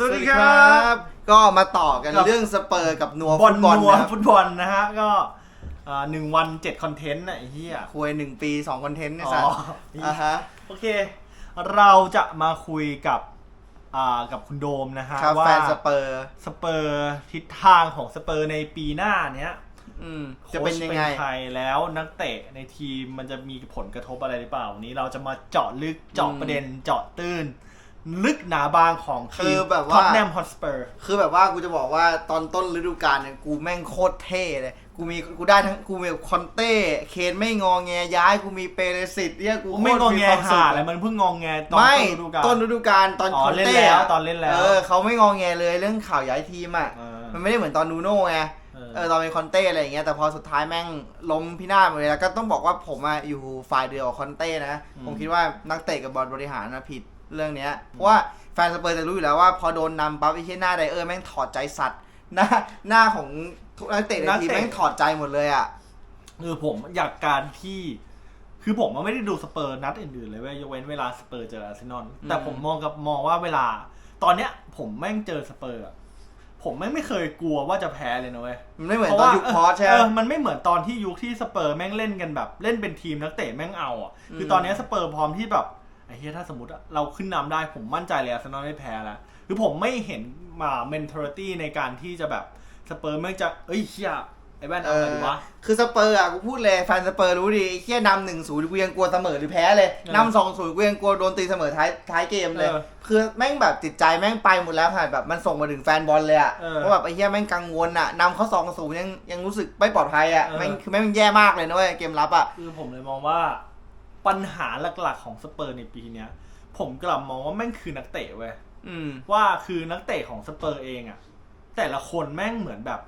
สวัสดีครับ ก็มาต่อกันกับเรื่องสเปอร์กับนัวบอลฟุตบอลนัวนะครับฟุตบอลนะฮะก็อ่าหนึ่งวันเจ็ดคอนเทนต์น่ะไอ้เหี้ยคุยหนึ่งปีสองคอนเทนต์เนี่ยอ๋สัอตว์อ่าฮะโอเค เราจะมาคุยกับอ่ากับคุณโดมนะฮะครับว่าแฟนสเปอร์สเปอร์ทิศทางของสเปอร์ในปีหน้าเนี้ยอืมจะเป็นยังไงโค้ชใครแล้วนักเตะในทีมมันจะมีผลกระทบอะไรหรือเปล่า วันนี้เราจะมาเจาะลึกเจาะอืมประเด็นเจาะตื้น ลึกหนาบางของทีคือมแบบว่า ท็อตแนมฮอตสเปอร์ คือแบบว่ากูจะบอกว่าตอนต้นฤดูกาลเนี่ยกูแม่งโคตรเท่เลย กูมีกูได้ทั้งกูมีคอนเต้ เคนไม่งอแงย้ายกูมีเปเรสิตเนี่ยกูกูไม่งองแงโคตรควหาสุขอะไรมันเพิ่งงองแงตอนไม่ต้นฤดูกาล ต้นฤดูกาลตอนอ๋อคอนเล่นเต้แล้วอะตอนเล่นแล้ว เออเขาไม่งอแงเลยเรื่องข่าวย้ายทีมอะ เออ มันไม่ได้เหมือนตอนนูโน่ไง เออ เออตอนเป็นคอนเต้อะไรอย่างเงี้ยแต่พอสุดท้ายแม่งล้มพินาศหมดเลยแล้วก็ต้องบอกว่าผมอะอยู่ฝ่ายเดียวกับคอนเต้นะอืมผมคิดว่านักเตะกับบอลบริหารนะผิด เรื่องเนี้ยเพราะว่าแฟนสเปอร์จะรู้อยู่แล้วว่าพอโดนนำปั๊บไอ้เหี้ยหน้าไดเออร์แม่งถอดใจสัตว์หน้าหน้าของทุกนักเตะในนักทีมเตะแม่งถอดใจหมดเลยอะคือผมอยากการที่คือผมมันไม่ได้ดูสเปอร์นัดอื่นๆเลยเว้ยยกเว้นเวลาสเปอร์เจออาร์เซนอลแต่ผมมองกับมองว่าเวลา ตอนเนี้ย ผมแม่งเจอสเปอร์อะผมแม่งไม่เคยกลัวว่าจะแพ้เลยนะเว้ยมันไม่เหมือนตอนยุคพอสใช่ไหมเออมันไม่เหมือนตอนที่ยุคที่สเปอร์แม่งเล่นกันแบบ เล่นเป็นทีมนักเตะแม่งเอาอะคือมตอนเนี้ยสเปอร์พร้อมที่แบบ ไอ้เฮียถ้าสมมติอะเราขึ้นนำได้ผมมั่นใจเลยอาร์เซนอลไม่แพ้แล้วคือผมไม่เห็นมา mentality ในการที่จะแบบสเปอร์แม่งจะเอ้ยเฮียไอ้แว่นเอาอะไรดีวะ คือสเปอร์อะกูพูดเลยแฟนสเปอร์รู้ดีไอ้เหี้ยนำหนึ่งศูนย์กูยังกลัวเสมอหรือแพ้เลยเออนำสองศูนย์กูยังกลัวโดนตีเสมอท้ายท้ายเกมเลยเออคือแม่งแบบจิตใจแม่งไปหมดแล้วผ่านแบบมันส่งมาถึงแฟนบอลเลยอะเออเพราะแบบไอ้เหี้ยแม่งกังวลอะนำเขาสองศูนย์ยังยังรู้สึกไม่ปลอดภัยอะเออแม่งคือแม่งแย่มากเลยนะเว้ยเกมรับอะคือผมเลยมองว่า ปัญหาหลักๆของสเปอร์ในปีเนี้ย ผมกลับมองว่าแม่งคือนักเตะเว้ยอืม ว่าคือนักเตะของสเปอร์เองอะแต่ละคนแม่งเหมือนแบบ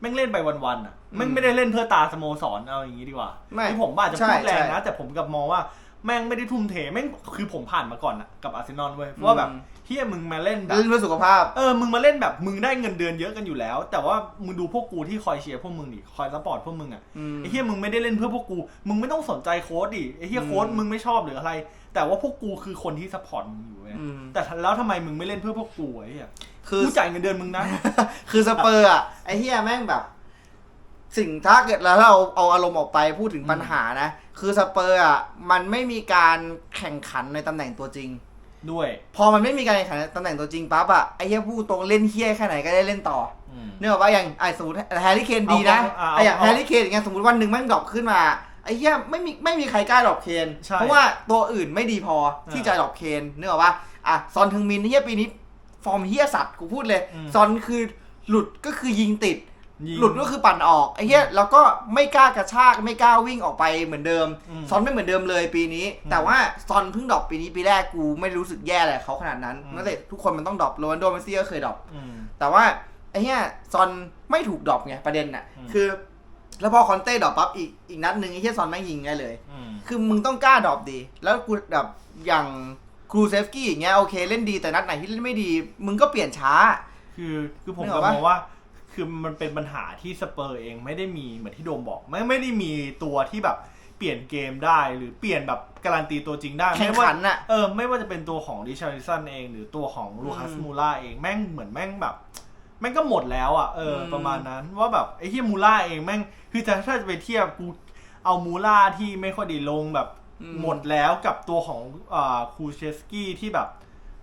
แม่งเล่นไปวันๆอะแม่งไม่ได้เล่นเพื่อตาสโมสรเอาอย่างนี้ดีกว่าไม่คือผมอาจจะใช่พูดแรงใช่ นะ แต่ผมกลับมองว่า แม่งไม่ได้ทุ่มเทแม่งคือผมผ่านมาก่อนอะกับอาร์เซนอลเว้ยว่าแบบอืมเฮียมึงมาเล่นแบบเล่นเพื่อสุขภาพ เออ มึงมาเล่นแบบมึงได้เงินเดือนเยอะกันอยู่แล้ว แต่ว่ามึงดูพวกกูที่คอยเชียร์พวกมึงดิ คอยซัพพอร์ตพวกมึงอะ อืม ไอ้เฮียมึงไม่ได้เล่นเพื่อพวกกู มึงไม่ต้องสนใจโค้ดดิ ไอ้เฮียอืมโค้ดมึงไม่ชอบหรืออะไร แต่ว่าพวกกูคือคนที่ซัพพอร์ตมึงอยู่เว้ยอืม แต่แล้วทำไมมึงไม่เล่นเพื่อพวกกูไอ้เฮียคือ กูจ่ายเงินเดือนมึงนะ คือสเปอร์อะไอ้เฮียแม่งแบบ สิ่งถ้าเกิดแล้วเราเอาอารมณ์ออกไปพูดถึงอืมปัญหานะ คือสเปอร์อะมันไม่มีการแข่งขันในตำแหน่งตัวจริง ด้วย พอมันไม่มีการแข่งขันในตำแหน่งตัวจริงปั๊บอะไอ้เหี้ยพูดตรงเล่นเฮี้ยแค่ไหนก็ได้เล่นต่ออืมเนี่ยว่าอย่างไอ้สมมติแฮร์รี่เคนดีนะเอาเอาเอาไอ้อย่างแฮร์รี่เคนอย่างเงี้ยสมมติวันหนึ่งแม่งดรอปขึ้นมาไอ้เหี้ยไม่มีไม่มีใครกล้าดรอปเคนใช่เพราะว่าตัวอื่นไม่ดีพอที่อ่าจะดรอปเคนนึกออกปะอะซอนทึงมินเฮี้ยปีนี้ฟอร์มเฮี้ยสัตว์กูพูดเลยอืม ซอนคือหลุดก็คือยิงติด ยิง หลุดก็คือปั่นออกไอ้เหี้ยแล้วก็ไม่กล้ากระชากไม่กล้าวิ่งออกไปเหมือนเดิม อืมซอนไม่เหมือนเดิมเลยปีนี้อืมแต่ว่าซอนเพิ่งดรอปปีนี้ปีแรกกูไม่รู้สึกแย่เลยเขาขนาดนั้นอืม นักเตะทุกคนมันต้องดรอปโรนลโดเมสซี่ก็เคยดรอป อืม แต่ว่าไอ้เหี้ยซอนไม่ถูกดรอปไงประเด็นน่ะ อืม คือ แล้วพอคอนเต้ดรอปปั๊บอีกอีกนัดหนึ่งไอ้เหี้ยซอนแม่งยิงไงเลย อืม คือมึงต้องกล้าดรอปดี แล้วกูแบบอย่างครูเซฟกี้อย่างเงี้ยโอเคเล่นดีแต่นัดไหนที่เล่นไม่ดี มึงก็เปลี่ยนช้า คือคือผมนึกอก็อกปะมองว่า คือมันเป็นปัญหาที่สเปอร์เองไม่ได้มีเหมือนที่โดมบอก ไม่ไม่ได้มีตัวที่แบบเปลี่ยนเกมได้หรือเปลี่ยนแบบการันตีตัวจริงได้แข่งไม่ว่าขันน่ะเออไม่ว่าจะเป็นตัวของดิชาริสันเอง หรือตัวของลูคัสอืมมูล่าเองแม่งเหมือนแม่งแบบ แม่งก็หมดแล้วอะเอออม ประมาณนั้นว่าแบบไอ้ที่มูล่าเองแม่งคือจะถ้าจะไปเทียบกูเอามูล่าที่ไม่ค่อยดีลงแบบอืหมดแล้วกับตัวของอ่าคูเชสกี้ที่แบบ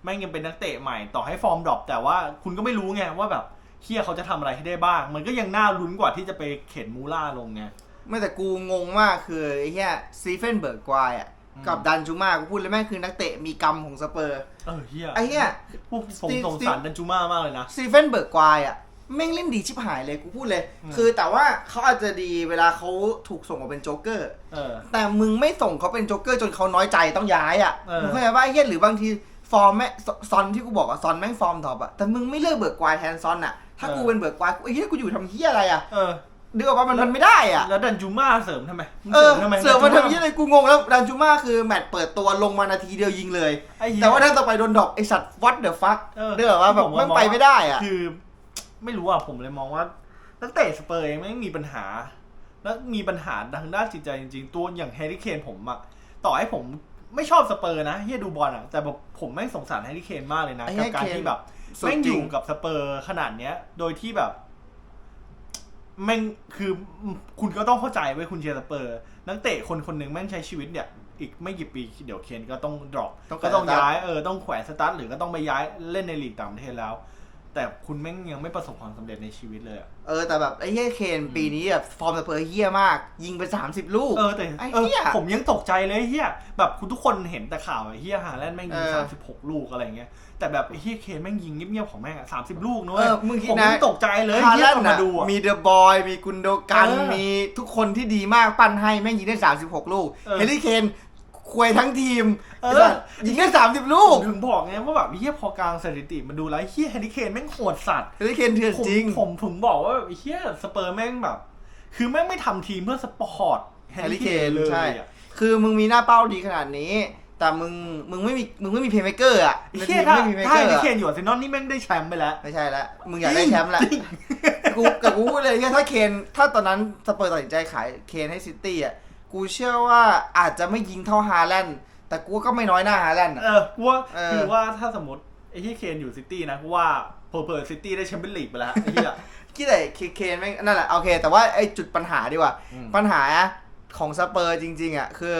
แม่งยังเป็นนักเตะใหม่ต่อให้ฟอร์มดรอปแต่ว่าคุณก็ไม่รู้ไงว่าแบบ เฮียเขาจะทำอะไรให้ได้บ้าง มันก็ยังน่าลุ้นกว่าที่จะไปเข็นมูล่าลงไง ไม่แต่กูงงมากคือไอ้เหี้ยซีเฟนเบิร์กควายอะอืม กับดันจูมากูพูดเลยแม่งคือนักเตะมีกรรมของสเปอร์เออเฮียไอ้เหี้ย พวกผม Steve- สงสารดันจูม่ามากเลยนะ ซีเฟนเบิร์กควายอะแม่งเล่นดีชิบหายเลยกูพูดเลย อืม คือแต่ว่าเขาอาจจะดีเวลาเขาถูกส่งมาเป็นโจ๊กเกอร์ เออ แต่มึงไม่ส่งเขาเป็นโจ๊กเกอร์จนเขาน้อยใจต้องย้ายอะเออ มึงเข้าใจว่าไอ้เหี้ยหรือบางทีฟอร์มแม่ซซอนที่กูบอกอะซอนแม่งฟอร์มท็อปอะแต่มึงไม่เลือกเบิร์กควายแทนซอนอะ ถ้ากูเป็นเบิร์กควายกูไอ้เหี้ยกูอยู่ทำเหี้ยอะไรอะเออนึกออกปะมันมันไม่ได้อะ แล้วดันจูม่าเสริมทำไมมึงเออทำไมเสือมาดันทำจูยี่อะไรกูงงแล้วดันจูมาคือแมตช์เปิดตัวลงมานาทีเดียวยิงเลยไอ้เหี้ยแต่ว่าถ้าต่อไปโดนดรอปไอสัตว์วัดเดอะฟัคเออเดือว่าแบบผมมันมองไปไม่ได้อะ คือ ไม่รู้อะผมเลยมองว่านักเตะสเปอร์เองไม่มีปัญหา แล้วมีปัญหาทางด้านจิตใจจริงๆ ตัวอย่างแฮร์รี่เคนผมอะต่อให้ผมไม่ชอบสเปอร์นะเฮียดูบอลอะแต่แบบผมไม่งสงสารแฮร์รี่เคนมากเลยนะไอ้กับแฮร์รี่การเคนที่แบบสุด แม่งจอริงยู่กับสเปอร์ขนาดเนี้ย โดยที่แบบแม่งคือคุณก็ต้องเข้าใจไว้ยคุณเชียร์สเปอร์ นักเตะคนคนหนึ่งแม่งใช้ชีวิตเนี่ยอีกไม่กี่ปีเดี๋ยวเคนก็ต้องดรอปต้องแขวนก็ต้องสตาร์ทย้ายเออต้องแขวนสตาร์ทหรือก็ต้องไปย้ายเล่นในลีกต่างประเทศแล้ว แต่คุณแม่งยังไม่ประสบความสำเร็จในชีวิตเลยอะเออแต่แบบไอ้เฮียเคนปีนี้แบบฟอร์มสเปอร์เฮียมาก ยิงไป 30 ลูก เออแต่ไอ้เออเหี้ยผมยังตกใจเลยเฮียแบบคุณทุกคนเห็นแต่ข่าวไอ้เฮียฮาแลนด์แม่งยิงเออสามสิบหกลูกอะไรเงี้ยแต่แบบไอ้เฮียเคนแม่งยิงเงียบๆของแม่งสามสิบลูกนะเอเว้ยอมึงคิดผมนะ ยังตกใจเลยฮาเฮีแลยนกลับด์มาน่ะดูอะ มีเดอะบอยมีกุนโดกันเออมีทุกคนที่ดีมากปั้นให้แม่งยิงได้ 36 ลูกเออ เฮลิเคน ควยทั้งทีมเออไอ้สัสยิงได้30ลูผกมถึงบอกไงว่าแบบเฮียพอกลางสถิติมันดูแล้วเฮียแฮร์รี่เคนแม่งโหดสัตว์เฮลิเคนเถื่อนผมจริง ผมผมบอกว่าเฮียสเปอร์แม่งแบบ คือแม่งไม่ทำทีมเพื่อสปอร์ตแฮร์รี่เคน Harry Kane เลยใช่ อะคือมึงมีหน้าเป้าดีขนาดนี้ แต่มึง มึงไม่มี มึงไม่มีเพลย์เมเกอร์อะในเฮีทียมถ้าไม่มีเพลย์ถ้าเมแฮเกอร์ร์รี่เคนอะอยู่อาร์เซนอลนี่แม่งได้แชมป์ไปแล้ว ไม่ใช่แล้วมึงอยากได้แชมป์แหละกูกับกูพูดเลยว่าถ้าเคน ถ้าตอนนั้นสเปอร์ตัดสินใจขายเคนให้ซิตี้อะ กูเชื่อว่าอาจจะไม่ยิงเท่าฮาแลนด์แต่กูก็ไม่น้อยหน้าฮาแลนด์อะ เออกูว่าเออ คือว่าถ้าสมมติไอ้ที่เคนอยู่ซิตี้นะกูว่าเพอเพอซิตี้ได้แชมเปี้ยนลีกไปแล้วไอ้เหี้ยคิดแต่เคนไม่งนั่นแหละโอเค แต่ว่าไอ้จุดปัญหาดีกว่า อืม ปัญหาของสเปอร์จริง ๆอะคือ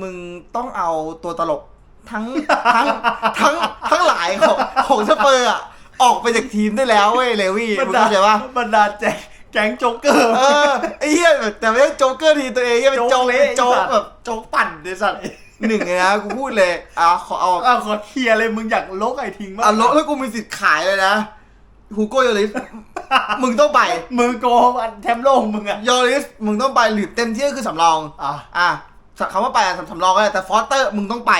มึงต้องเอาตัวตลกทั้ง ทั้งทั้งทั้งหลายของของสเปอร์อะออกไปจากทีมได้แล้วเว้ยเลวี่บรมึรงดาเข้าใจปะ บรรดาแจ็ค แก๊งโจ๊กเกอร์ เออไอ้เหี้ยแบบแต่ไม่ใช่โจ๊กเกอร์ทีตัวเองเหี้ยเป็นโจ๊โจ๊กกเละเป็นโจ๊กไอ้สัตว์ แบบโจ๊กปั่นเดสัตว์หนึ่งเลยนะกูพูดเลยอะขอเอาอะขอเคลียร์เลยมึงอยากลกไอ้ทิ้งมากอะลบแล้วกูมีสิทธิ์ขายเลยนะฮูโก้ยอริสมึงต้องไปมือโกงอันแชมป์โลกมึงอะยอริสมึงต้องไปหรือเต็มที่ก็คือสำรอง อะอะคำว่าไปอะสำรองก็ได้แต่ฟอสเตอร์มึงต้องไป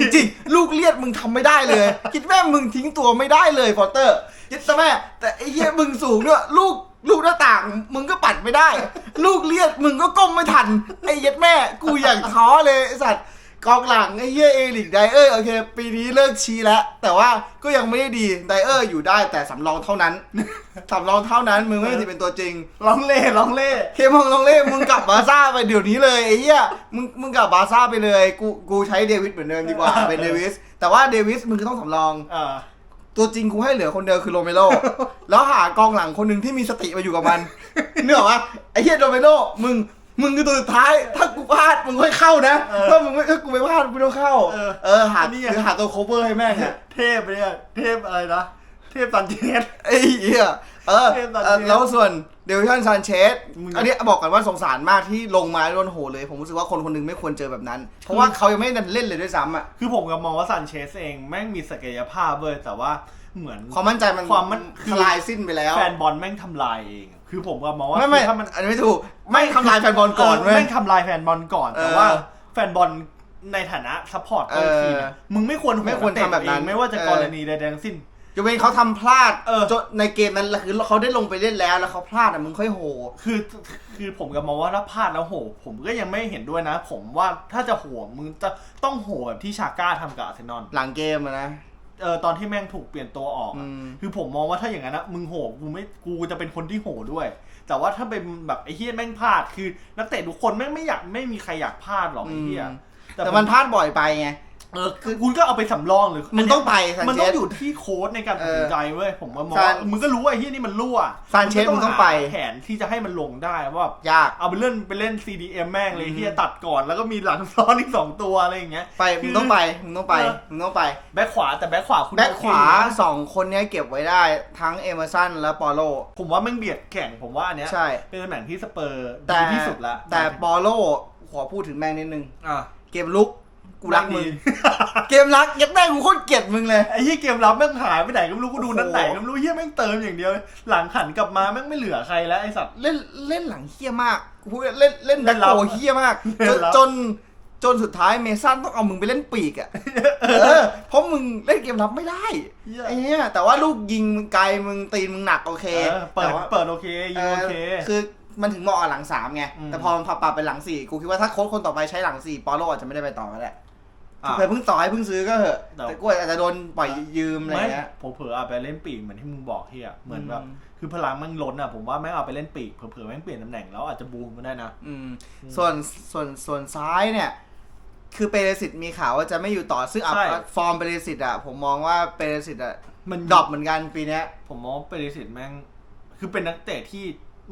จริงๆลูกเลียดมึงทำไม่ได้เลย คิดแม่มึงทิ้งตัวไม่ได้เลยฟอสเตอร์ยึดซะแม่แต่ไอ้เหี้ยมึงสูงด้วยลูก ลูกหน้าต่างมึงก็ปัดไม่ได้ ลูกเลียดมึงก็ก้มไม่ทัน ไอ้เย็ดแม่กูอย่างท้อเลยไอ้สัตว์กองหลังไอ้เหี้ยเอลิกไดเออร์โอเค ปีนี้เลิกชี้แล้ว แต่ว่าก็ยังไม่ได้ดีไดเออร์อยู่ได้แต่สำรองเท่านั้น สำรองเท่านั้นมึงไม่มีสิทธิ์เป็นตัวจริง ลองเล่ลองเล่เคมองลองเล่มึงกลับบาซ่าไปเดี๋ยวนี้เลยไอ้เหี้ยมึงมึงกลับบาซ่าไปเลย กูกูใช้เดวิสเหมือนเดิมดีกว่าเป็นเดวิสแต่ว่าเดวิสมึงก็ต้องสำรองอ ตัวจริงกูให้เหลือคนเดียวคือโรเมโร แล้วหากองหลังคนหนึ่งที่มีสติมาอยู่กับมัน เนื้อวะไอ้เหี้ยโรเมโรมึงมึงคือตัวสุดท้าย ถ้ากูพลาดมึงค่อยเข้านะเออถ้ามึงไม่ถ้ากูไม่พลาดมึงต้องเข้า เออ เออหาอันนี้ไงหรือหาตัวโคเวอร์ให้แม่งอะเทพเนี่ยเทพอะไรนะเทพซันเชสไอ้เหี้ยเออเทพตัดเออเชสแล้วส่วน เดวิชันซานเชสมึงอันนี้บอกกันว่าสงสารมากที่ลงมาโดนโหเลย ผมรู้สึกว่าคนคนหนึงไม่ควรเจอแบบนั้น เพราะว่าเขายังไม่ได้เล่นเลยด้วยซ้ำอะคือผมกับมองว่าซันเชสเองแม่งมีศักยภาพเว้ยแต่ว่าเหมือนความมั่นใจมันความมั่นคือทลายสิ้นไปแล้วแฟนบอลแม่งทำลายเองคือผมกับมองว่าไม่ไม่คือถ้ามันอันนี้ไม่ถูกไม่ทำลายแฟนบอลก่อนเออเว้ยแม่งทำลายแฟนบอลก่อนเออแต่ว่าแฟนบอลในฐานะซัพพอร์ตตัวทีมอะเออมึงไม่ควรโหดไม่ควรทำแบบนั้นเองไม่ว่าจะเออกรณีใดๆทั้งสิ้น ยกเว้นเขาทำพลาดเออ จนในเกมนั้นคือเขาได้ลงไปเล่นแล้วแล้วเขาพลาดอะมึงค่อยโห คือคือผมกับมองว่าถ้าพลาดแล้วโห ผมก็ยังไม่เห็นด้วยนะ ผมว่าถ้าจะโหมึงจะต้องโหแบบที่ชาก้าทำกับอาร์เซนอลหลังเกมอะนะ เออตอนที่แม่งถูกเปลี่ยนตัวออกอะอืม คือผมมองว่าถ้าอย่างนั้นนะมึงโหกูไม่กูจะเป็นคนที่โหด้วย แต่ว่าถ้าเป็นแบบไอ้เฮียแม่งพลาดคือนักเตะทุกคนแม่งไม่อยากไม่มีใครอยากพลาดหรอกไอ้เฮียอืมแต่มันพลาดบ่อยไปไง เออคือคุณก็เอาไปสำรองหรือมึงต้องไปซันมันเชต้องสอยู่ที่โค้ดในการตัดสินใจเว้ยผมว่ามองซาว่านมึงก็รู้ว่าไอ้เฮียนี่มันรั่วซานเชสมึงต้องไปหาแผนที่จะให้มันลงได้ว่ายากเอาไปเล่นไปเล่น CDM แม่งเลยอืมเฮียตัดก่อนแล้วก็มีหลังซ้อนอีกสองตัวอะไรอย่างเงี้ยไปมึงต้องไปมึงต้องไปเออมึงต้องไปแบ็คขวาแต่แบ็คขวาคุณแบ็คโอขเควาอยู่นะสองคนเนี้ยเก็บไว้ได้ทั้งเอเมอร์สันและปอโลผมว่าแม่งเบียดแข่งผมว่าอันเนี้ยใช่เป็นตำแหน่งที่สเปอร์แต่ดีที่สุดละแต่ปอโลขอพูดถึงแม่งนิดนึงอะเกมลุก กูรักมึงดีเกมรักยัดแม่งกูโคตรเกลียดมึงเลย ไอ้เฮียเกมรับแม่งหายไปไหนก็ไม่รู้กูดูโอ้โหนัดไหนก็ไม่รู้เฮียแม่งเติมอย่างเดียว หลังหันกลับมาแม่งไม่เหลือใครแล้วไอ้สัตว์ เล่นเล่นหลังเฮี้ยมากกูพูดเล่นเล่นแบ็คเล่นลับโฮเฮี้ยมากเล่จนนลับจนจนสุดท้ายเมสันต้องเอามึงไปเล่นปีกอะ เออ เพราะมึงเล่นเกมรับไม่ได้เหี้ยไอ้เนี้ยแต่ว่าลูกยิงมึงไกลมึงตีนมึงหนักโอเคเออเปิแต่ดว่าเปิดโอเคยิงโอเคเออคือมันถึงเหมาะกับหลังสามไงอืมแต่พอมันปรับเป็นหลังสี่กูคิดว่าถ้าโค้ชคนต่อไปใช้หลังสี่ปอโลอาจจะไม่ได้ไปต่อก็ได้อะ แต่เพิ่งต่อให้เพิ่งซื้อก็เหอะแต่แต่กูอาจจะโดนปล่อยยืมอะไรไม่เงี้ยผมเผลอเอาไปเล่นปีกเหมือนที่มึงบอกเฮียเหมือนแบบอืมคือพลังแม่งล้นอะผมว่าแม่งเอาไปเล่นปีกเผลอๆแม่งเปลี่ยนตำแหน่งแล้วอาจจะบูมก็ได้นะอืมส่วนส่วนส่วนซ้ายเนี่ย คือเปเรสิตมีข่าวว่าจะไม่อยู่ต่อซึ่งอะใช่ฟอร์มเปเรสิตอะผมมองว่าเปเรสิตอะมันดรอปเหมือนกันปีเนี้ยผมมองว่าเปริสิตแม่งคือเป็นนักเตะที่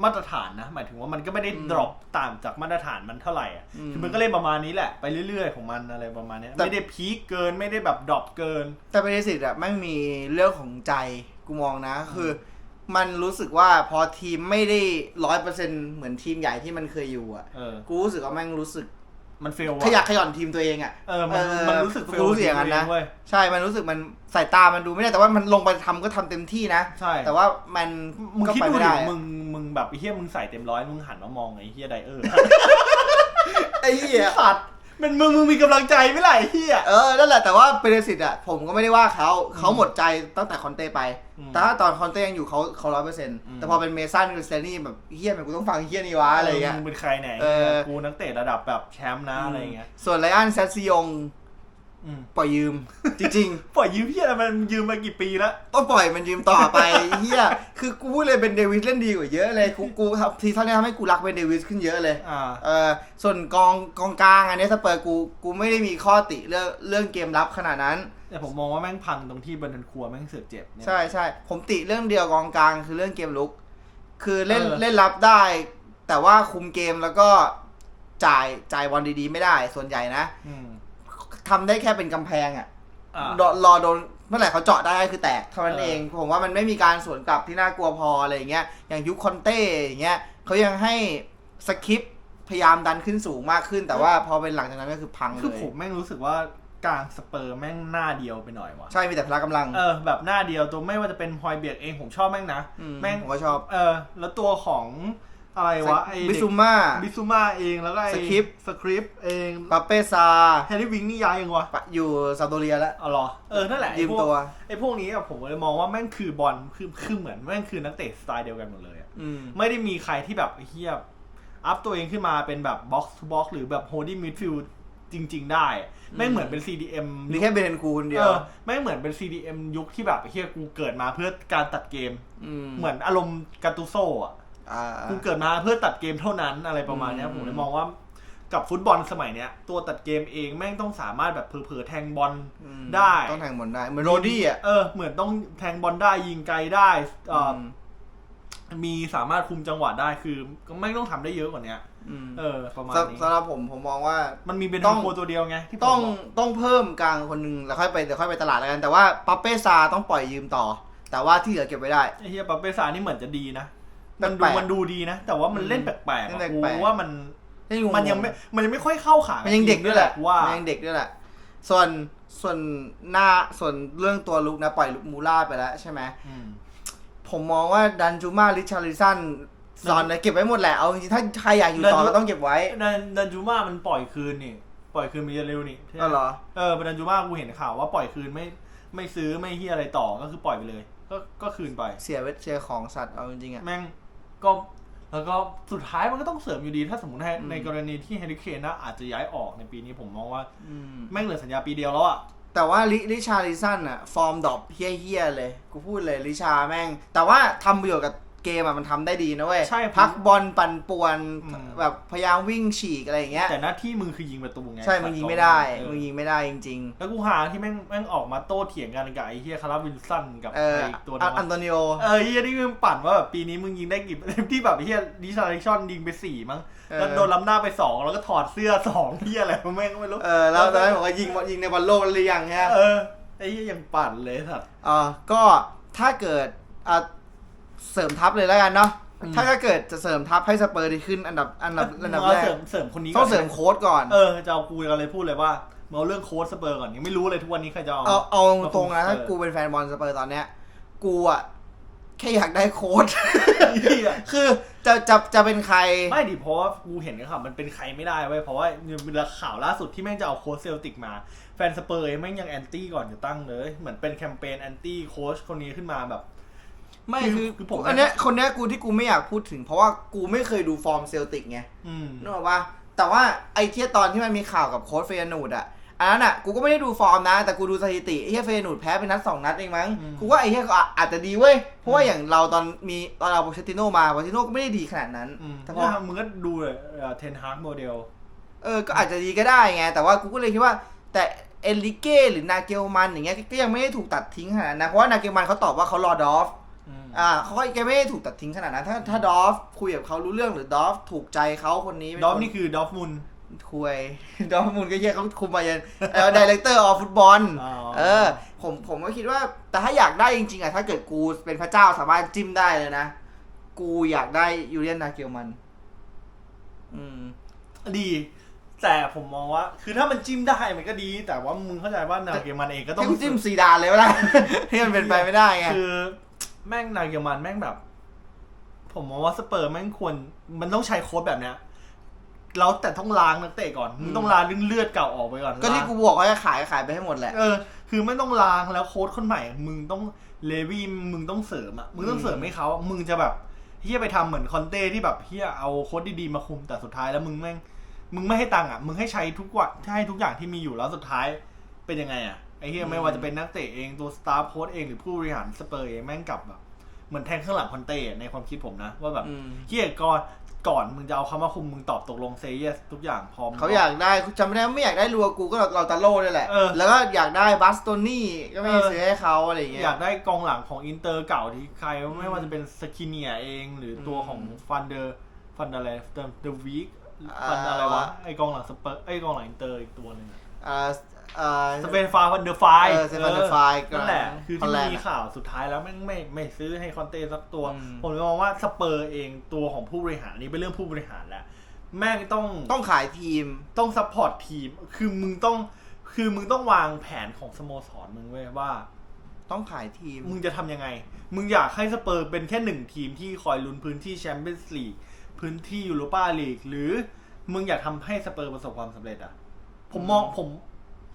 มาตรฐานนะ หมายถึงว่ามันก็ไม่ได้อืมดรอปต่างจากมาตรฐานมันเท่าไหร่อะอืมคือมันก็เล่นประมาณนี้แหละไปเรื่อยๆของมันอะไรประมาณเนี้ยแต่ไม่ได้พีคเกินไม่ได้แบบดรอปเกิน แต่เป็นสิทธิ์อะไม่งมีเรื่องของใจกูมองนะ คือ มันรู้สึกว่าพอทีมไม่ได้ร้อยเปอร์เซ็นเหมือนทีมใหญ่ที่มันเคยอยู่อะเออกูรู้สึกว่าแม่งรู้สึก มันเฟลขยักขย่อนทีมตัวเองอะเออมันมันรู้สึกเฟลกูรู้สึกอย่างนั้นนะเว้ยใช่มันรู้สึกมันสายตามันดูไม่ได้แต่ว่ามันลงไปทำก็ทำเต็มที่นะใช่แต่ว่ามันมึงก็คิดไปดูไม่ดิได้มึงมึงแบบไอ้เฮียมึงใส่เต็มร้อยมึงหันมามองไอ้เฮียไดเออร์ไอ้เหี้ยสัตว์ มันมึงมึงมีกำลังใจไหม่ล่ะไอ้เฮีย เออ นั่นแหละ แต่ว่าเปเรสิตอะ ผมก็ไม่ได้ว่าเขาเขาหมดใจตั้งแต่คอนเต้ไป อืมแต่ถ้าตอนคอนเต้ยังอยู่เขาเขาร้อยเปอร์เซ็นต์อืมแต่พอเป็นเมสันกับสเตนนี่แบบเฮียมันกูต้องฟังเฮียนี่วะอะไรอย่างเงี้ย มึงเป็นใครเนี่ยเออ กูนักเตะระดับแบบแชมป์นะอะไรเงี้ย ส่วนไลอ้อนแซซซิยงอืม ปล่อยยืม จริง ปล่อยยืมเฮียอะไรมันยืมมากี่ปีแล้ว ๆ ต้องปล่อยมันยืมต่อไป เฮียคือกูพูดเลยเป็นเดวิสเล่นดีกว่าเยอะเลยกูกูทำทีเท่านี้ทำให้กูรักเป็นเดวิสขึ้นเยอะเลยอ่า เออส่วนกองกองกลางอันนี้สเปอร์กูกูไม่ได้มีข้อติเรื่องเรื่องเกมรับขนาดนั้น แต่ผมมองว่าแม่งพังตรงที่บันทันครัวแม่งเสือกเจ็บเนี่ย ใช่ใช่ผมติเรื่องเดียวกองกลางคือเรื่องเกมลุก คือเล่นเออ เล่นรับได้ แต่ว่าคุมเกมแล้วก็จ่ายจ่ายบอลดีๆ ไม่ได้ส่วนใหญ่นะ อืม ทำได้แค่เป็นกำแพงอะอ่ารอรอโดนเมื่อไหร่เขาเจาะได้ก็คือแตกเท่านั้นเออเอง ผมว่ามันไม่มีการสวนกลับที่น่ากลัวพออะไรอย่างเงี้ยอย่างยุคคอนเต้อย่างเงี้ยเขายังให้สคริปต์พยายามดันขึ้นสูงมากขึ้น แต่ว่าพอเป็นหลังจากนั้นก็คือพังคือเลยผมแม่งรู้สึกว่ากลางสเปอร์แม่งหน้าเดียวไปหน่อยวะใช่มีแต่พละกำลังเออแบบหน้าเดียวตัวไม่ว่าจะเป็นฮอยเบียกเองผมชอบแม่งนะมแม่ง ผมก็ชอบ เออแล้วตัวของ อะไรวะไอ้บิเด็กซูม่าบิซูมาเองแล้วก็ไอ้สคริปต์สคริปต์เองปาเป้ซาแฮร์รี่วิงนี่ย้ายยังวะปะอยู่ซาโดเรียแล้วอ๋อเหรอเออนั่นแหละไอ้ยืมพวกตัวไอ้พวกนี้อะผมเลยมองว่าแม่งคือบอลคือคือเหมือนแม่งคือนักเตะสไตล์เดียวกันหมดเลยอะอืมไม่ได้มีใครที่แบบไอ้เฮียอัพตัวเองขึ้นมาเป็นแบบบ็อกซ์บ็อกซ์หรือแบบโฮดิ้งมิดฟิลด์จริง ๆ ได้อะแม่งเหมือนเป็น CDM มีแค่เบรนคูคนเดียเอวอแม่งเหมือนเป็น CDM ยุคที่แบบไอ้เฮียกูเกิดมาเพื่อการตัดเกมมเหมือนอารมณ์กาตูโซอะ อ่า กูเกิดมาเพื่อตัดเกมเท่านั้นอะไรประมาณเนี้ยอืม ผมเลยมองว่ากับฟุตบอลสมัยเนี้ย ตัวตัดเกมเองแม่งต้องสามารถแบบเผลอๆแทงบอล อืมได้ ต้องแทงบอลได้เหมือนโรดี้อะเออ เหมือนต้องแทงบอลได้ยิงไกลได้เอ่ออมมีสามารถคุมจังหวะได้คือก็ไม่ต้องทำได้เยอะกว่าเนี้ยมเออ ประมาณสำนี้สำหรับผมผมมองว่า มันมีเป็นต้องโคตัวเดียวไงที่ผมต้องบกต้องเพิ่มกลางคนหนึงแล้วค่อยไปเดี๋ยวค่อยไปตลาดแล้วกันแต่ว่าปาเป้ซาต้องปล่อยยืมต่อ แต่ว่าที่เหลือเก็บไว้ได้ ไอ้เฮียปาเปซานี่เหมือนจะดีนะ มันดูแปลกๆมันดูดีนะ แต่ว่ามันเล่นแปลกๆเล่อะนแปลกกูๆว่ามันมันยังไม่มันยังไม่ค่อยเข้าขามันยังเด็กด้วยแหละว่า มันยังเด็กด้วยแหละ ส่วนส่วนหน้าส่วนเรื่องตัวลุกนะปล่อยมูล่าไปแล้วใช่ไหม อืม ผมมองว่าดันจูมาริชาริสันซอนเนี่ยเก็บไว้หมดแหละ เอาจริงๆถ้าใครอยากอยู่ต่อดันจูก็ต้องเก็บไว้นันนันจูมามันปล่อยคืนนี่ปล่อยคืนมีเร็วนี่ใช่ไหมอ๋อเหรอ เออนันจูมากูเห็นข่าวว่าปล่อยคืนไม่ไม่ซื้อไม่เฮียอะไรต่อก็คือปล่อยไปเลย ก็ก็คืนไป เสียเวทเสียของสัตว์เอาจริงๆอะ แม่ง ก็แล้วก็สุดท้ายมันก็ต้องเสริมอยู่ดี ถ้าสมมติให้อืมในกรณีที่แฮร์รี่เคนนะอาจจะย้ายออกในปีนี้ผมมองว่าอืมแม่งเหลือสัญญาปีเดียวแล้วอะแต่ว่าลิริชาริสันอะฟอร์มดรอปเฮี้ยๆเลย กูพูดเลยริชาแม่ง แต่ว่าทำประโยชน์กับ เกมอะมันทำได้ดีนะเว้ยใช่พักบอลปั่นป่วนอืมแบบพยายามวิ่งฉีกอะไรอย่างเงี้ย แต่หน้าที่มึงคือยิงประตูไงใช่มึงยิงไม่ได้เออมึงยิงไม่ได้จริงแล้วกูหาที่แม่งแม่งออกมาโต้เถียงกันกับไอ้เฮียคาราวิลสันกับๆเออไอ้ตัวอันั้นนอันโตนิโอ เออเฮียที่มึงปั่นว่าแบบปีนี้มึงยิงได้กี่ ที่แบบไอ้เฮียดิชาริชอนยิงไปสี่มั้งเออ แล้วโดนล้ำหน้าไปสองแล้วก็ถอดเสื้อสองเฮียอะไรแม่งก็ไม่รู้เออแล้วตอนนั้นบอกว่ายิงยิงในบอลโลกหรือยังฮะ เออไอ้เฮียยังปั่นเลยสัตว์อ่าก็ถ้าเกิดอะ เสริมทัพเลยแล้วกันเนาะอืมถ้าเกิดจะเสริมทัพให้สเปอร์ดีขึ้นอันดับอันดับอันดับมึงแรเอากเสริมเสริมคนนี้ต้องเสริมก่นโค้ดก่อนเออจะเอากูกันเลยพูดเลยว่ามึงเอาเรื่องโค้ชสเปอร์ก่อนยังไม่รู้เลยทุกวันนี้ใครจะเอาเอาเอาตรงๆนะเออถ้ากูเป็นแฟนบอลสเปอร์ตอนเนี้ย กูอะแค่อยากได้โค้ดเหี้ยคือจะจะจะเป็นใคร ไม่ดิเพราะว่ากูเห็นข่าวมันเป็นใครไม่ได้เว้ยเพราะว่ามีข่าวล่าสุดที่แม่งจะเอาโค้ชเซลติกมา แฟนสเปอร์เองแม่งยังแอนตี้ก่อนจะตั้งเลย เหมือนเป็นแคมเปญแอนตี้โค้ชคนนี้ขึ้นมาแบบ ไม่คือคือคือผมอันเนี้ยคนเนี้ยกูที่กูไม่อยากพูดถึง เพราะว่ากูไม่เคยดูฟอร์มเซลติกไงอืมนึกออกปะแต่ว่าไอ้เที่ยตอนที่มันมีข่าวกับโค้ชเฟยนูดอะอันนั้นอะกูก็ไม่ได้ดูฟอร์มนะ แต่กูดูสถิติไอ้เที่ยเฟยนูดแพ้ไปนัดสองนัดเองมั้งอืมกูว่าไอ้เที่ยก็อาจจะดีเว้ยเพราะว่าอย่างเราตอนมีตอนเราโปเชติโนมาโปเชติโนก็ไม่ได้ดีขนาดนั้นอืมแต่แต่พอพอมึงก็ดูเลยเทนฮาร์กโมเดลเออก็อาจจะดีก็ได้ไงแต่ว่ากูก็เลยคิดว่า แต่เอลิเก้หรือนาเกลมันอย่างเงี้ยก็ยังไม่ได้ถูกตัดทิ้งขนาดนั้นนะเพราะว่านาเกลมันเขาตอบว่าเขารอดอฟ อืมอ่าเขาก็แกไม่ได้ถูกตัดทิ้งขนาดนั้น ถ้าถ้าดอฟคุยกับเขารู้เรื่องหรือดอฟถูกใจเขาคนนี้เป็ดอฟคนี่คือดอฟมุน คุย ดอฟมูลก็เยี่ยเขาคุมมายันเออดีเลกเตอร์ออฟฟุตบอลอ๋อ เออ ผมผมก็คิดว่า แต่ถ้าอยากได้จริงๆอะถ้าเกิดกูเป็นพระเจ้าสามารถจิ้มได้เลยนะ กูอยากได้ยูเลียนนาเกลมัน อืม ดี แต่ผมมองว่า คือถ้ามันจิ้มได้มันก็ดี แต่ว่ามึงเข้าใจว่านาเกมันเองก็ต้อให้ง กูจิ้มซีดานเลยก็ได้ที่มันเป็นไปไม่ได้ไง คือ แม่งนาเกมันแม่งแบบ ผมมองว่าสเปอร์แม่งควร มันต้องใช้โค้ดแบบเนี้ยเราแต่ต้องล้างนักเตะก่อนมึงต้องล้างเลือดเก่าออกไปก่อนก็ที่ล้าง กูบอกว่าจะขายก็ขายไปให้หมดแหละ เออ คือไม่ต้องล้างแล้วโค้ดคนใหม่ มึงต้องเลวี่มึงต้องเสริมอะ มึงต้องเสริมให้เขามึงจะแบบเฮียไปทำเหมือนคอนเต้ที่แบบเฮียเอาโค้ดดีๆมาคุมแต่สุดท้ายแล้วมึงแม่ง มึงไม่ให้ตังค์อะ มึงให้ใช้ทุกวันให้ทุกอย่างที่มีอยู่แล้วสุดท้ายเป็นยังไงอะ ไอ้เฮียไม่ว่าจะเป็นนักเตะเองตัวสตาร์โค้ดเองหรือผู้บริหารสเปอร์เองแม่งกลับแบบเหมือนแทงข้างหลังคอนเต้ในความคิดผมนะ ว่าแบบอืมเฮียก่อนก่อนมึงจะเอาเขามาคุมมึงตอบตกลงเซเยสทุกอย่างพร้อมเขาอยากได้จำไม่ได้ไม่อยากได้ลัวกูก็เราตาโล่ด้วยแหละเออแล้วก็อยากได้บัสโตนี่ก็ไม่เออซื้อให้เขาอะไรอย่างเงี้ยอยากได้กองหลังของอินเตอร์เก่าที่ใครไม่ว่าจะเป็นสกิเนียเองหรือตัวอืมของฟันเดอร์ฟันอะไรเดอะเดอะวีคอ่าฟันอะไรวะไอกองหลังสเปอร์ไอกองหลังอินเตอร์อีกตัวหนึ่งอ่า อ่าสเปนฟาฟันเดอร์ไฟเออ Stefan de Vrij นั่นแหละ คือฮอลที่แลนด์มีข่าวสุดท้ายแล้วแม่งไม่ไม่ซื้อให้คอนเต้สักตัว อืม ผมเลยมองว่าสเปอร์เองตัวของผู้บริหารนี่เป็นเรื่องผู้บริหารแล้ว แม่งต้องต้องขายทีม ต้องซัพพอร์ตทีม คือมึงต้องคือมึงต้องวางแผนของสโมสรมึงไว้ยว่า ต้องขายทีม มึงจะทำยังไง มึงอยากให้สเปอร์เป็นแค่หนึ่งทีมที่คอยลุ้นพื้นที่แชมเปี้ยนส์ลีก พื้นที่ยูโรปาลีก หรือมึงอยากทำให้สเปอร์ประสบความสำเร็จอะ ผมมองผม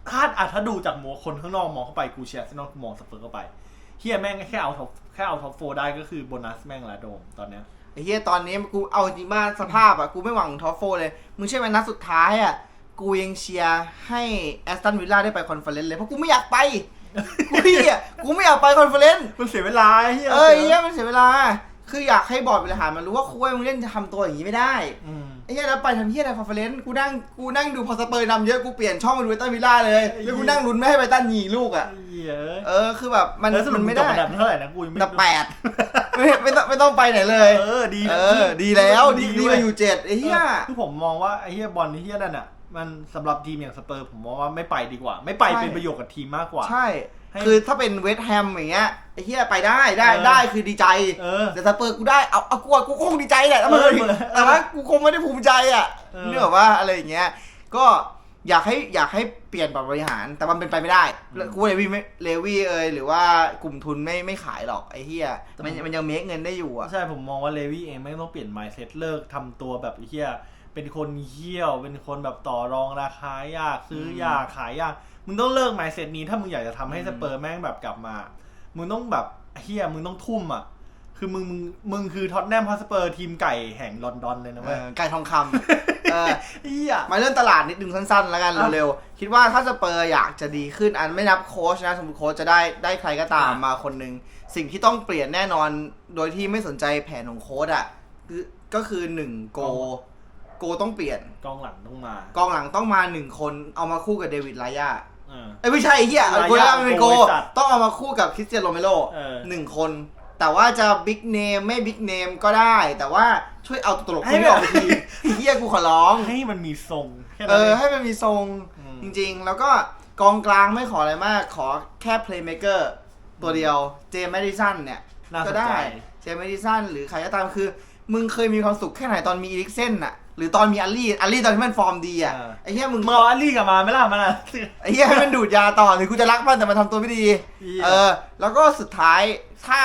ถ้าอะถ้าดูจากมัวคนข้างนอกมองเข้าไปกูเชียร์อาร์เซนอลกูมองสเปอร์เข้าไปเฮียแม่งแค่เอาท็อปแค่เอาท็อปโฟได้ก็คือโบนัสแม่งละโดมตอนเนี้ยไอ้เหี้ยตอนนี้กูเอาจริงมากสภาพอะ กูไม่หวังท็อปโฟร์เลย มึงเชื่อไหมนัดสุดท้ายอะ กูยังเชียร์ให้แอสตันวิลล่าได้ไปคอนเฟอเรนซ์เลย เพราะกูไม่อยากไป กูเหี้ยกูไม่อยากไปคอนเฟอเรนซ์มันเสียเวลาเฮียเออไอ้เหี้ยมันเสียเวลา คืออยากให้บอร์ดบริหารมันรู้ว่าคุยมึงเล่นทำตัวอย่างนี้ไม่ได้ อืมไอ้ เหี้ยแล้วไปทำเหี้ยอะไรคอนเฟอเรนซ์กูนั่งกูนั่งดูพอสเปอร์นำเยอะกูเปลี่ยนช่องมาดูไบตันวิลล่าเลยแล้วกูนั่งลุ้นไม่ให้ไบตันยิงลูกอะเฮียเออคือแบบมันแล้วสรุปมันไม่ไม่ได้ได้อันดับเท่าไหร่นะกูยังไม่อันดับแปดไม่ไม่ต้องไม่ต้องไปไหนเลยเออดีเอนะอดีแล้วดีดีเว้มาอยู่เจ็ดไอ้เหี้ยออคือผมมองว่าไอ้เฮียบอลที่เฮียนั่นอะมันสำหรับทีมอย่างสเปอร์ผมมองว่าไม่ไปดีกว่า ไม่ไปใช่เป็นประโยชน์กับทีมมากกว่า ใช่ ให้คือถ้าเป็นเวสต์แฮมอย่างเงี้ยไอ้เหี้ยไปได้ได้เออได้คือดีใจ เออ แต่สเปอร์กูได้เอาเอากูอะกูคงดีใจแหละถ้ามันเออผิดเออแต่ว่ากูคงไม่ได้ภูมิใจอะเออเรื่องว่าอะไรอย่างเงี้ย ก็อยากให้อยากให้เปลี่ยนบริหาร แต่มันเป็นไปไม่ได้แล้วกูเลวี่ไม่เลวี่เอยหรือว่ากลุ่มทุนไม่ไม่ขายหรอกไอ้เหี้ยมันมันยังเมคเงินได้อยู่อะ ใช่ผมมองว่าเลวี่เองไม่ต้องเปลี่ยน mindset เลิกทำตัวแบบไอ้เฮีย เป็นคนเหี้ยว เป็นคนแบบต่อรองราคายากซื้อยากขายยากมึงต้องเลิก mindset นี้ถ้ามึงอยากจะทำให้อืมสเปอร์แม่งแบบกลับมา มึงต้องแบบเฮียมึงต้องทุ่มอะคือมึงมึงมึงคือท็อตแนมฮอสเปอร์ทีมไก่แห่งลอนดอนเลยนะเอเว้ยอไก่ทองคำเออเฮียมาเรื่องตลาดนิดนึงสั้นๆ แล้วกันอะเร็วๆ คิดว่าถ้าสเปอร์อยากจะดีขึ้นอันไม่นับโค้ชนะ สมมติโค้ชจะได้ได้ใครก็ตามอะมาคนหนึ่งสิ่งที่ต้องเปลี่ยนแน่นอนโดยที่ไม่สนใจแผนของโค้ชอะคือก็คือหนึ่งโก โกต้องเปลี่ยน กองหลังต้องมากองหลังต้องมาหนึ่งคนเอามาคู่กับเดวิดไลยาเออเอ้ยไม่ใช่ไอ้เฮียลายาโกลาเป็นโก โกไอ้สัตว์ต้องเอามาคู่กับคริสเตียนโรเมโรเออ หนึ่งคน แต่ว่าจะบิ๊กเนมไม่บิ๊กเนมก็ได้ แต่ว่าช่วยเอาตัวตลกคนนี้ออกไปทีไอ้เฮียกูขอร้อง ให้มันมีทรงแค่เอนั้นอ เอง ให้มันมีทรงอืม จริงๆ แล้วก็กองกลางไม่ขออะไรมาก ขอแค่ playmaker ตัวเดียวเจมส์แมดิสันเนี่ย น่าสก็นได้ใจเจมส์แมดิสันหรือใครก็ตามคือ มึงเคยมีความสุขแค่ไหนตอนมีอีลิกเซนน่ะห รือตอนมีอัลลี่อัลลี่ตอนที่มันฟอร์มดีอะเออ ไอ้เหี้ยมึงมึงเอาอัลลี่กลับมาไหม่ล่ะมันอะ ไอ้เหี้ยให้มันดูดยาต่อหรือกูจะรักมันแต่มันทำตัวไม่ดี เหี้ย เออ แล้วก็สุดท้ายถ้า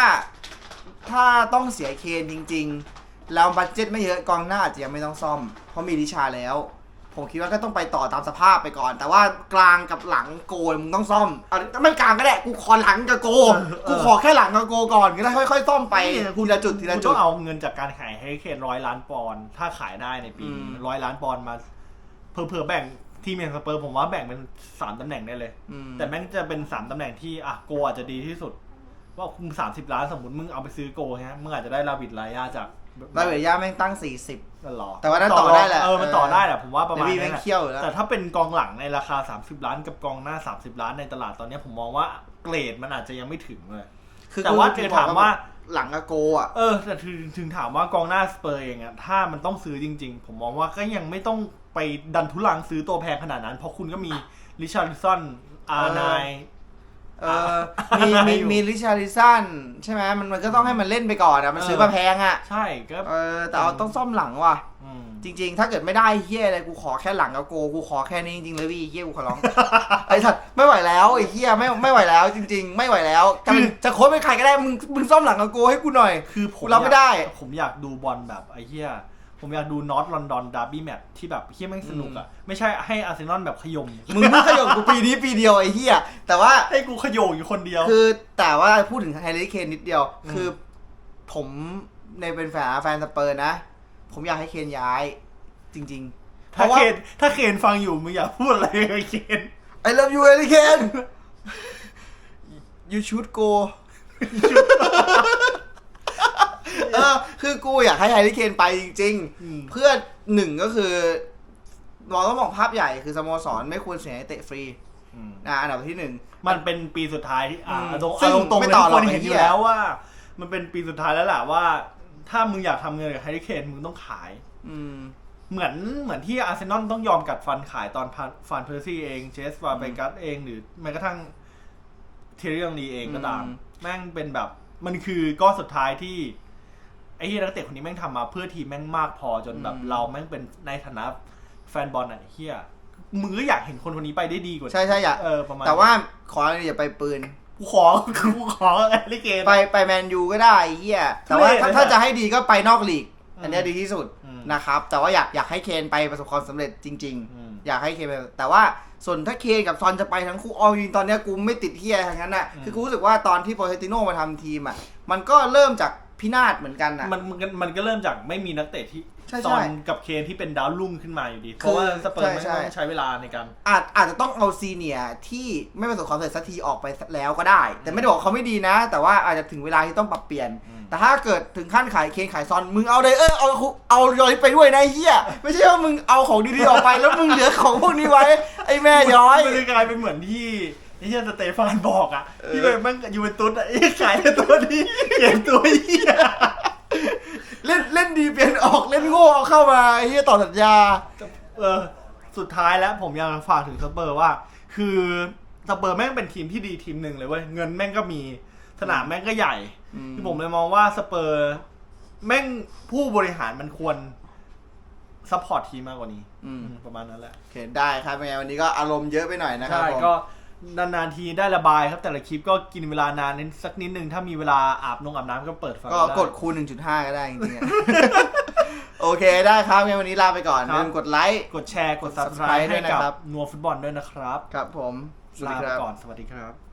ถ้าต้องเสียเคนจริง ๆ แล้วบัตเจ็ตไม่เยอะกองหน้าอาจจะยังไม่ต้องซ่อม เพราะมีดิชาแล้ว ผมคิดว่าก็ต้องไปต่อตามสภาพไปก่อน แต่ว่ากลางกับหลังโกนมึงต้องซ่อมเอาไม่กลางก็ได้กูขอหลังกับโกกูขอแค่หลังกับโกก่อนก็ได้ค่อยๆซ่อมไปทีละจุดทีละคุณจุต้อดงเอาเงินจากการขายให้เคนร้อยล้านปอนด์ถ้าขายได้ในปีอืมร้อยล้านปอนด์มาเผื่อๆแบ่งทีมอย่างสเปอร์ผมว่าแบ่งเป็นสามตำแหน่งได้เลยอืมแต่แม่งจะเป็นสามตำแหน่งที่อะโกอาจจะดีที่สุด ว่าคุณสามสิบล้านสมมติมึงเอาไปซื้อโกฮะมึงอาจจะได้ลาวิดไลยาจาก ลาเวียย่าแม่งตั้ง 40นั่นหรอ แต่ว่านั่นต่อได้แหละเออมันต่อได้แหละผมว่าประมาณเดวี่นั้นแม่งแหละเคี่ยวอยู่แล้วแต่ถ้าเป็นกองหลังในราคา 30 ล้านกับกองหน้า 30 ล้านในตลาดตอนเนี้ยผมมองว่าเกรดมันอาจจะยังไม่ถึงเลยคือแต่ว่ากูเจอถามว่าหลังอะโกอะเออแต่ถึงถึงถามว่ากองหน้าสเปอร์เองอะถ้ามันต้องซื้อจริง ๆ ผมมองว่าก็ยังไม่ต้องไปดันทุลังซื้อตัวแพงขนาดนั้น เพราะคุณก็มีริชาร์ลิสันอาร์ไน เอออะมีมีอยู่ มีริชาริสันใช่ไหมมันมันก็ต้องให้มันเล่นไปก่อนอะมันเออซื้อมาแพงอะใช่ก็เออแต่เอาต้องซ่อมหลังว่ะ อืมจริง ๆ ถ้าเกิดไม่ได้เฮียอะไรกูขอแค่หลังกับโกกูขอแค่นี้จริงๆเลยพี่เฮียกูขอร้อง ไอ้สัตว์ไม่ไหวแล้วไอ้เฮียไม่ไม่ไหวแล้ว จริง ๆ ไม่ไหวแล้วจะเป็นจะโค้ชเป็นใครก็ได้มึงมึงซ่อมหลังกับโกให้กูหน่อย คือผมกูรับไม่ได้ อยากผมอยากดูบอลแบบไอ้เหี้ย ผมอยากดูนอตลอนดอนดาร์บี้แมตช์ที่แบบเฮียแม่งสนุกอะไม่ใช่ให้อาร์เซนอลแบบขยมมึงเพิ่งขยบกูปีนี้ปีเดียวไอ้เฮียแต่ว่าให้กูขยโยงอยู่คนเดียว คือแต่ว่าพูดถึงแฮร์รี่เคนนิดเดียวอืมคือผมในเป็นแฟนแฟนสเปอร์นะ ผมอยากให้เคนย้าย จริง ๆ เพถ้าราะว่าเคนถ้าเคนฟังอยู่มึงอย่าพูดอะไรกับเคน I love you แฮร์รี่เคน you should go เออ คือกูอยากให้แฮร์รี่เคนไปจริงๆ เพื่อหนึ่งก็คือมองต้องมองภาพใหญ่คือสโมสรไม่ควรเสียให้เตะฟรีนะอันดับที่หนึ่งมันเป็นปีสุดท้ายที่อ่าอืมตรงซึ่งตรงตรงๆไม่เลยต่อทุกหรคอกนไอ้เห็นอเหี้ยู่ยแล้วว่า มันเป็นปีสุดท้ายแล้วแหละว่า ถ้ามึงอยากทำเงินกับแฮร์รี่เคนมึงต้องขาย อืมเหมือนเหมือนที่อาร์เซนอลต้องยอมกัดฟันขายตอนฟานฟานเพอร์ซี่เองเชสฟาเบกัสเองหรือแม้กระทั่งเทเรียงดีเองก็ตามอืมแม่งเป็นแบบ มันคือก้อนสุดท้ายที่ ไอ้เฮียนักเตะคนนี้แม่งทำมาเพื่อทีมแม่งมากพอจนแบบเราแม่งเป็นในฐานะแฟนบอลอะเฮียมึงก็อยากเห็นคนคนนี้ไปได้ดีกว่าใช่ใช่อยากเออประมาณแต่ว่าขออย่าไปปืนกูขอกูขอแฮร์รี่เคนไปไปแมนยูก็ได้ไอ้เฮียแต่ว่าทุเรศถ้าเลยถ้าอะจะให้ดีก็ไปนอกลีกอืมอันเนี้ยดีที่สุดอืมนะครับ แต่ว่าอยากอยากให้เคนไปประสบความสำเร็จจริงอืมๆอยากให้เคนไปแต่ว่าส่วนถ้าเคนกับซอนจะไปทั้งคู่เอาจริงๆตอนเนี้ยกูไม่ติดเฮียทั้งนั้นน่ะอืมคือกูรู้สึกว่าตอนที่โปเชติโนมาทำทีมอะมันก็เริ่มจาก พินาศเหมือนกันน่ะมันมันก็มันก็เริ่มจากไม่มีนักเตะที่ใช่ใช่ซอนกับเคนที่เป็นดาวรุ่งขึ้นมาอยู่ดี เพราะว่าสเปอร์ใช่มันใช่ ต้องใช้เวลาในการ อาจอาจจะต้องเอาซีเนียร์ที่ไม่ประสบความสำเร็จสักทีออกไปแล้วก็ได้ แต่ไม่ได้บอกเขาไม่ดีนะ แต่ว่าอาจจะถึงเวลาที่ต้องปรับเปลี่ยน อืม แต่ถ้าเกิดถึงขั้นขายเคนขายซอน มึงเอาไดเออร์เอาเอายอริสไปด้วยนะไอ้เฮียไม่ใช่ว่ามึงเอาของดีๆออกไป แล้วมึงเหลือของพวกนี้ไว้ ไอ้แม่ย้อย มันเลยกลายเป็นเหมือนที่ ไอ้เหี้ยสเตฟานบอกอะเออที่แบบมันยูเวนตุสอะไอ้ขายแต่ตัวนี้เก็บตัวเหี้ยเล่นเล่นดีเปลี่ยนออกเล่นโง่เอาเข้ามาไอ้เฮียต่อสัญญาเออสุดท้ายแล้วผมอยากฝากถึงสเปอร์ว่า คือสเปอร์แม่งเป็นทีมที่ดีทีมหนึ่งเลยเว้ยเงินแม่งก็มีสนามแม่งก็ใหญ่อืมที่ผมเลยมองว่าสเปอร์ แม่งผู้บริหารมันควรซัพพอร์ตทีมมากกว่านี้อืมอืมประมาณนั้นแหละโอเคได้ครับเป็นไงวันนี้ก็อารมณ์เยอะไปหน่อยนะครับใช่ผมก็ นานๆทีได้ระบายครับแต่ละคลิปก็กินเวลานานนิดสักนิดนึงถ้ามีเวลาอาบนงอาบน้ำก็เปิดฟังก็ได้ กดคูณ1.5 ก็ได้จริงๆอะ โอเคได้ครับงั้นวันนี้ลาไปก่อนครับอย่าลืมกดไลค์ กดแชร์กดกด subscribe subscribe ให้ด้วยนะกับครับนัวฟุตบอลด้วยนะครับ ครับผม สวัสลาดีคไปรับ ก่อนสวัสดีครับ